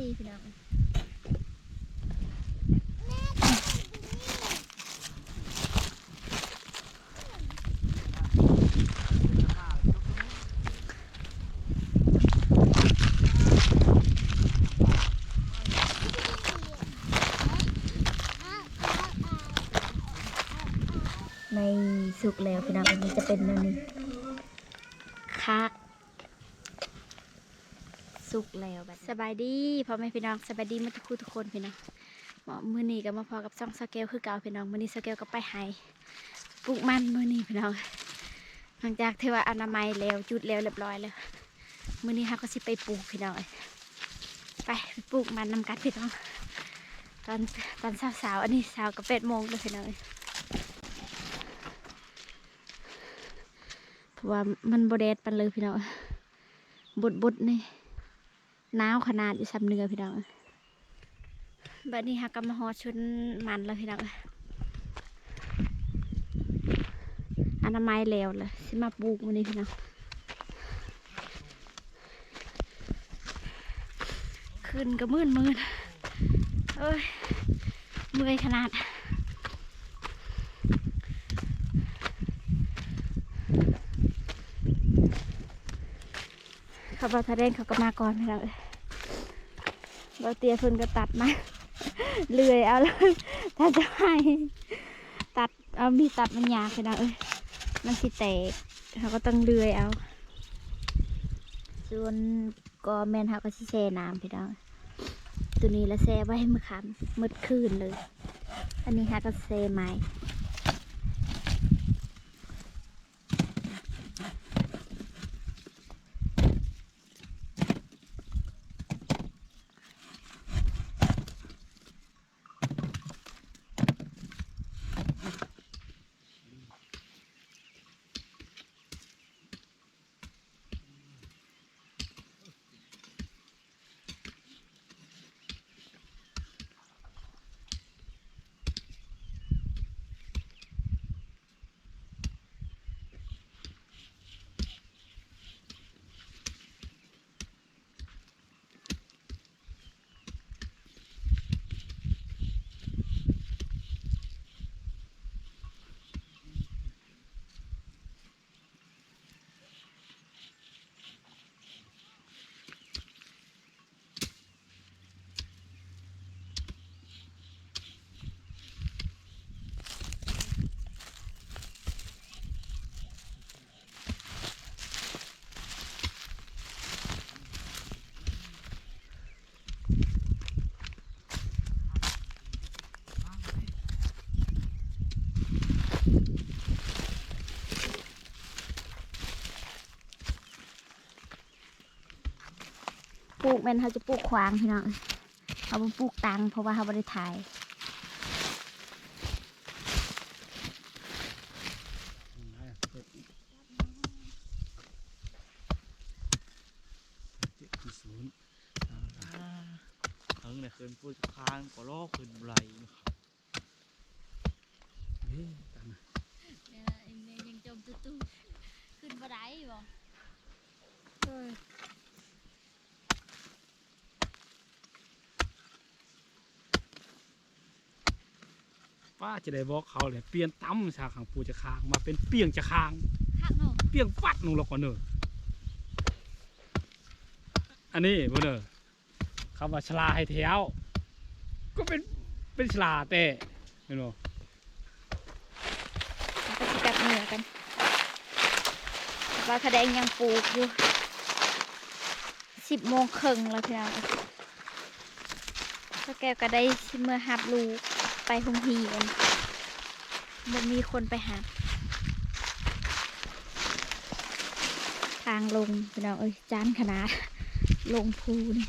มีพี่น้องในสุกแล้วพี่น้องอันนี้จะเป็นอันนี้คัก สุกแล้วแบบสบายดีพ่อแม่พี่น้องสบายดีมาทุกคู่ทุกคนพี่น้องหมอมือนี้ก็มาพอกับซ่องสเกลคือเก่าพี่น้องมือนี้สเกลก็ไปให้ปลูกมันมือนี้พี่น้องหลังจากที่ว่าอนามัยแล้วจุดแล้วเรียบร้อยแล้วมือนี้เราก็สิไปปลูกพี่น้องไปปลูกมันนำกันพี่น้อง ตอนตอนสาวๆอันนี้สาวกับเป็ดโมงเลยพี่น้องเพราะว่ามันบดแดดปันเลยพี่น้องบดบดนี่ หนาวขนาดอยู่ซ้ำเนื้อพี่น้องบัดนี้ฮักกำมาฮอดชุนมันแล้วพี่น้องอนามัยแล้วเลยสิมาปลูกวันนี้พี่น้องขึ้นก็มื่นมืนเอ้ยเมื่อยขนาด เขาบอกทะเรนเขาก็มาก่อนพี่น้องเอ้ยเราเตียเพิ่นก็ตัดมาเลื่อยเอาเลยถ้าจะให้ตัดเอามีตัดมันยากพี่น้องเอ้ยมันสิแตกเขาก็ต้องเลื่อยเอา ส่วนก็แมนเขาก็สิแช่น้ำพี่น้องตัวนี้แล้วแช่ไว้ให้มือคำมืดคืนเลย อันนี้ฮะก็แช่ไม้ ลูกแม่นเขาจะปลูกขวางพี่น้องเขาบ่ปลูกตังเพราะว่าเขาบริถ่ายเจ็ดที่ศูนย์เฮิงเนี่ยคืนพูดค้างก็ลอคืนไรนะครับเฮ้ยตันนะเนี่ยเองเนี่ยยังจมตุ้ขึ้นบ่ได้บ่ป้า จะได้บอกเขาเลยเปลี่ยนตั้มชาขังปูจะค้าง มาเป็นเปียงจะค้างข้างเนาะเปียงฟัดลงแล้วก่อนเนอะอันนี้บ่เนอะคำว่าชลาให้แถวก็เป็นเป็นชลาแต่เห็นบ่แล้วก็สิจับเหนือกันว่าแสดงยังปลูกอยู่สิบโมงครึ่งแล้วพี่น้องแล้วแกก็ได้สิเมื่อหับลูกไปหงเหียน มันมีคนไปหา ทางลงพี่น้องเอ้ยจานขนาด ลงภูนี่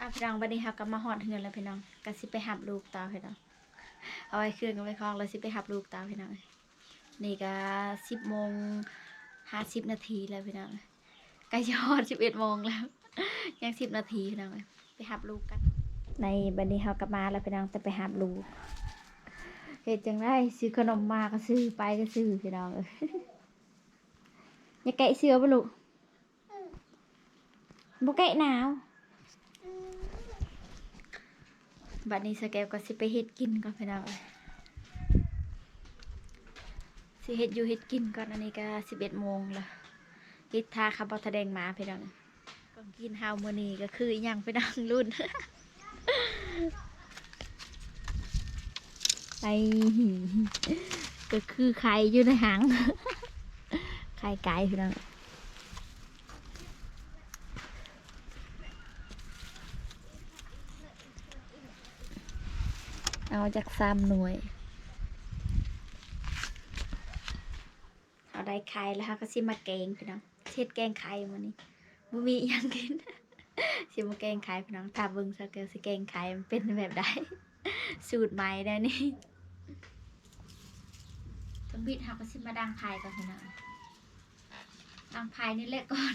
อะพี่น้องวันนี้ครับก็มาหอดเฮือนแล้วพี่น้องก็สิไปหับลูกต่อพี่น้องเอาไว้คืนกันไว้คลองแล้วสิไปหับลูกต่อพี่น้องนี่ก็สิบโมงห้าสิบนาทีแล้วพี่น้องใกล้จะฮอดสิบเอ็ดโมงแล้ว ยังสิบนาทีพี่น้องไปหับลูกกัน ในบันนี้เขากลับมาแล้วพี่น้องจะไปหับลูกเหตุจังได้ซื้อขนมมาก็ซื้อไปก็ซื้อพี่น้องเอ้ยอย่าแกะเสื้อปะลูกบ่แกะหนาวบัดนี้สแกวก็สิไปเฮ็ดกินก่อนพี่น้องเอ้ยสิเฮ็ดอยู่เฮ็ดกินก่อนอันนี้ก็11โมงละเฮ็ดทาคาบ่ทแดงมาพี่น้องก็กินฮาวมื้อนี้ก็คืออิหยังพี่น้องรุ่น ไปก็คือไข่อยู่ในหางไข่ไก่พี่น้องเอาจากสามหน่วยเอาได้ไข่แล้วค่ะก็สิมาแกงพี่น้องเช็ดแกงไข่มื้อนี้บ่มีอิหยังกิน สิมาแกงไข่พี่น้องถ้าเบิ่งสักเกลสิแกงไข่มันเป็นแบบใดสูตรใหม่ได้นี่ต้องบิดเฮาก็สิมาดังไข่ก่อนพี่น้องดังไข่นี่แหละก่อน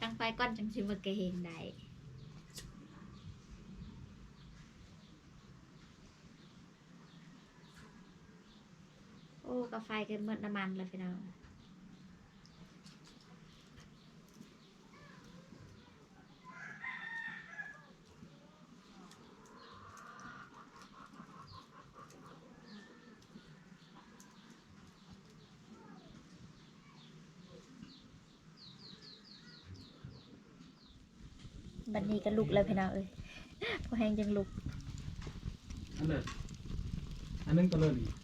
ดังไฟก่อนจังสิมาแกงได้โอ้กาไฟกันเมื่อน้ำมันแล้วพี่น้อง บันนี้ก็ลุกแล้วพี่น้องเอ้ยพอแห้งจังลุกอันเลยอันนึงก็เลยนี่เ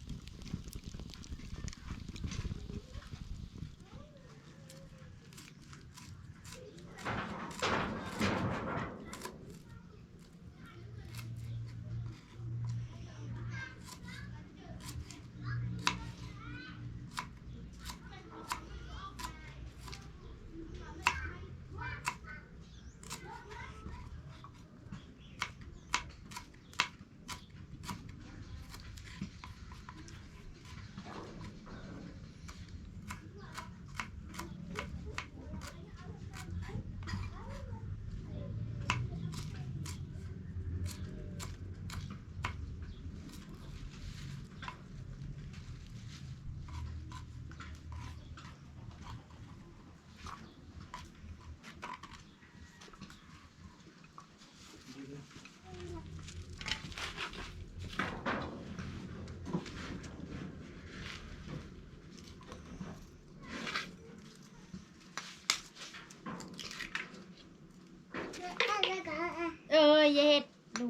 ออเย็ดดู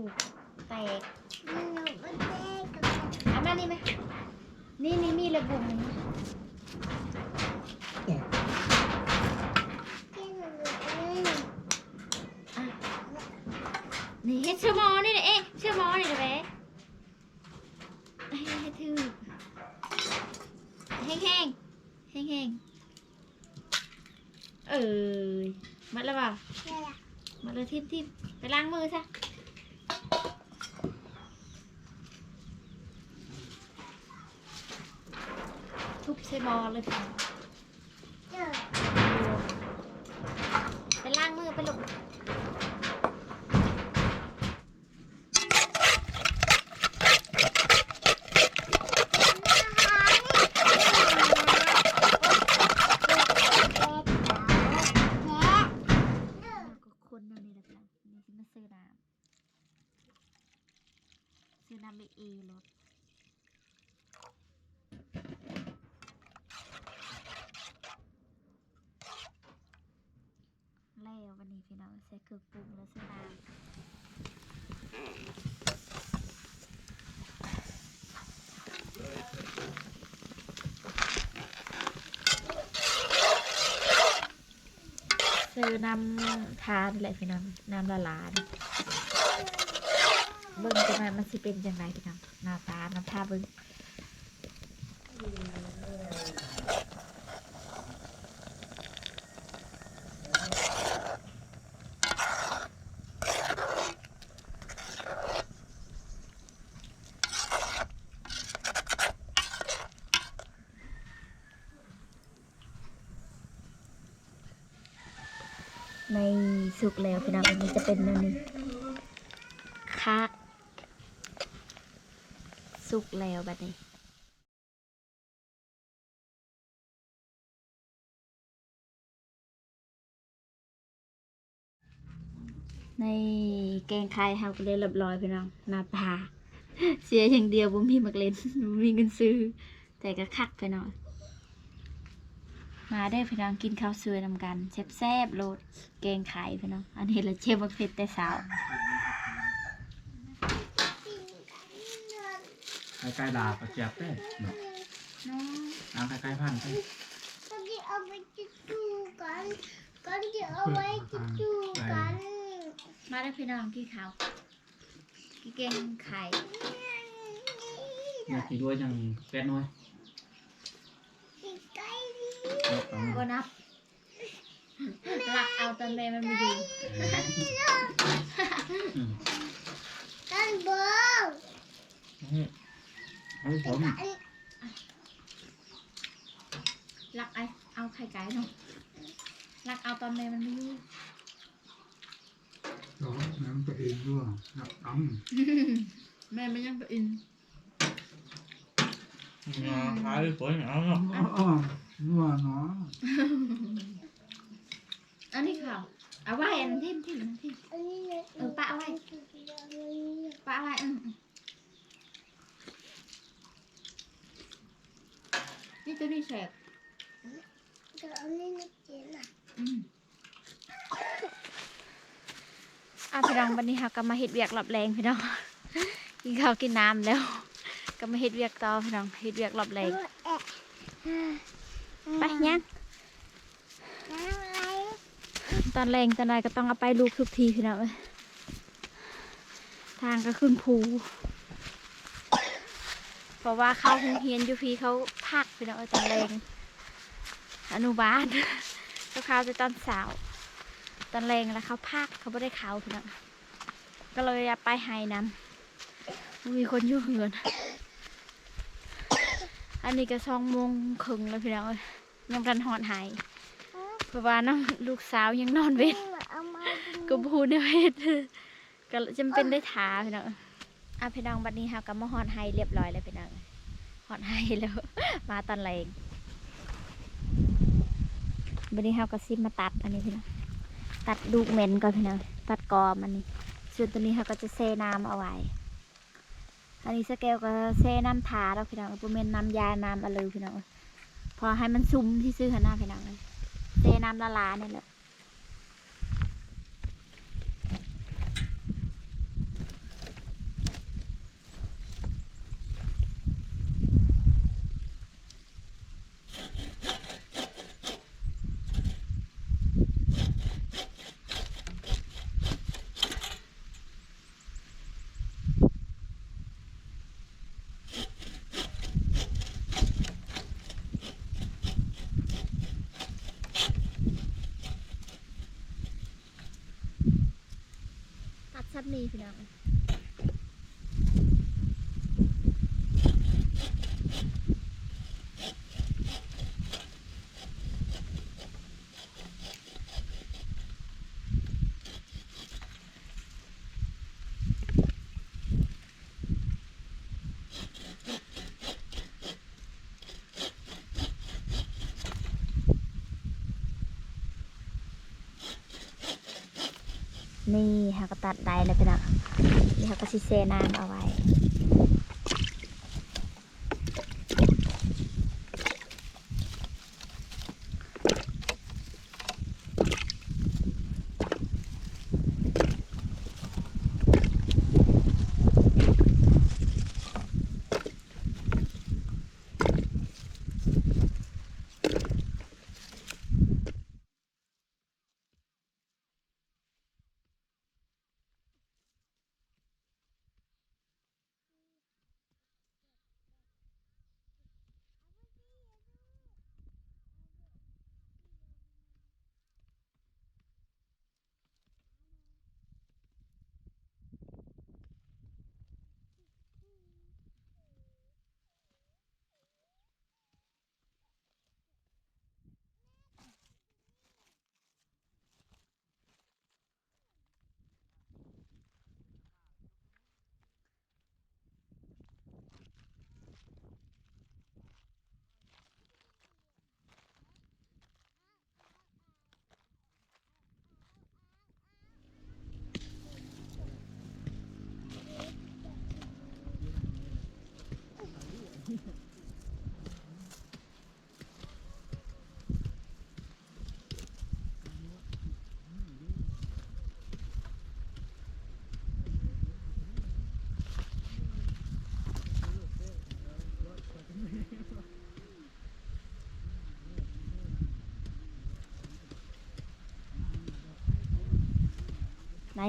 แตกเอามานี่ไหมนี่นี่มีระบุมอะนี่เฮ็ดเชื่อหมอนี่นะเอ๊ะเชื่อหมอนี่นะแม่ให้ให้ถือแห้งแห้งแห้งแห้งๆเออมัดแล้วเปล่ามาเลยทิมทิม ไปล้างมือซะทุบใส่บอเลยพี่ไปล้างมือไปลูกก็คนนั่นนี่แหละพี่น้องนี่ที่มาซื้อน้ำซื้อน้ำไปเอรถแล้ววันนี้พี่น้องใส่เครื่องปรุงแล้วซื้อน้ำซื้อน้ำทานแหละพี่น้องน้ำละลานเบิ่งจังไงมันสิเป็นจังไงพี่น้องหน้าตาน้ำทาเบิ่ง ในสุกแล้วพี่น้องอันนี้จะเป็นอันนี้คักสุกแล้วแบบนี้ในแกงไข่เฮาก็เลยเรียบร้อยพี่น้องน้าตาเสียอย่างเดียวบ่มีมักเล่นบ่มีเงินซื้อ แต่ก็คักพี่น้อง มาได้อพี่น้องกินข้าวสวยนำกันแซ่บๆโลดแกงไข่พี่น้อง อันนี้ละเชฟบักเผ็ดแต่สาวใกล้ๆดาบกระเจี๊ยบได้เนาะน้ำใกล้ๆพันไปก็จะเอาไปจุดูกันก็จะเอาไว้จุดูกัน มาได้อพี่น้องกินข้าวกินแกงไข่อยากกินด้วยจังเป็ดน้อยอีกใกล้ ดีเอาเอาบ่นับหลักเอาตอนแม่มันมาอยู่อืมกันเบิ้งนี่เอาผมหลักไอเอาไข่ไก่เนาะหลักเอาตอนแม่มันมาอยู่ đó nắm cái in luôn đọc đóng แม่มันยังไปอินขายไปเอาเนาะ ờ nhưng mà nó อันนี้ข่าวเอาไว้อันทิมทิมอันทิมอันนี้นะเออปะเอาไว้ปะไว้อืมนี่ตัวนี้แสบเดี๋ยวอันนี้นะเจ๊น่ะอืมอะพี่น้องวันนี้ค่ะก็มาเฮ็ดเวียกหลับแรงพี่น้องกินข้าวกินน้ำแล้ว ก็มาเฮ็ดเวียกต่อพี่น้องเฮ็ดเวียกหลับแรงแอะ ไปยังน้ำอะไรตอนแรงตอนไหนก็ต้องเอาไปลูกทุกทีพี่น้องเอ้ยทางก็ขึ้นภู เพราะว่าเขาโรงเฮียนอยู่พี่เขาพักพี่น้องเอ้ยตอนแรงอนุบาลเขาเข้าจะตอนสาว ตอนแรงแล้วเขาพักเขาไม่ได้เขาพี่น้องก็เลยเอาไปให้นำบ่มีคนอยู่เงิน อันนี้ก็สองโมงครึ่งแล้วพี่น้องเอ้ยยังกันหอดหายเพราะว่าน้องลูกสาวยังนอนเว้นเอามาดูก็พูดในเวทก็จำเป็นได้ถาพี่น้องอะพี่น้องบัดนี้ค่ะก็มาฮอดไฮเรียบร้อยแล้วพี่น้องฮอดไฮแล้ว มาตอนแรงบัดนี้เราก็ซิมาตัดอันนี้พี่น้องตัดลูกเหม็นก่อนพี่น้องตัดกอมอันนี้ส่วนตัวนี้เราก็จะเซน้ำเอาไว้ อันนี้สเกลก็เซน้ำทาแล้วพี่น้องปุเมนน้ำยาน้ำอะไรพี่น้องพอให้มันซุ่มที่ซื้อหันหน้าพี่น้องเลยเซน้ำละลาเนี่ยแหละ พี่น้อง นี่ค่ะก็ตัดได้แล้วพี่น้องนี่ค่ะก็ซิเซน้ำเอาไว้ ใน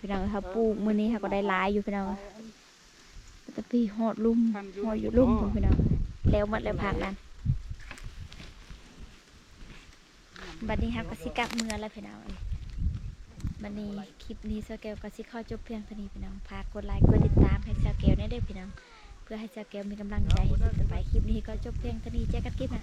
พี่น้องเขาปลูกมื้อนี้เขาก็ได้หลายอยู่พี่น้องแตะปีหอดลุ่มหอดอยู่ลุ่มพุ่นพี่น้องแล้วหมดแล้วพักนั้นบัดนี้ครับก็สิกลับเมืองแล้วพี่น้องเอ้ยบัดนี้คลิปนี้สเกลก็สิขอจบเพียงเท่านี้พี่น้องฝากกดไลค์กดติดตามให้สเกลได้เด้อพี่น้องเพื่อให้สเกลมีกำลังใจให้คลิปต่อไปคลิปนี้ก็จบเพียงเท่านี้เจอกันคลิปหนะ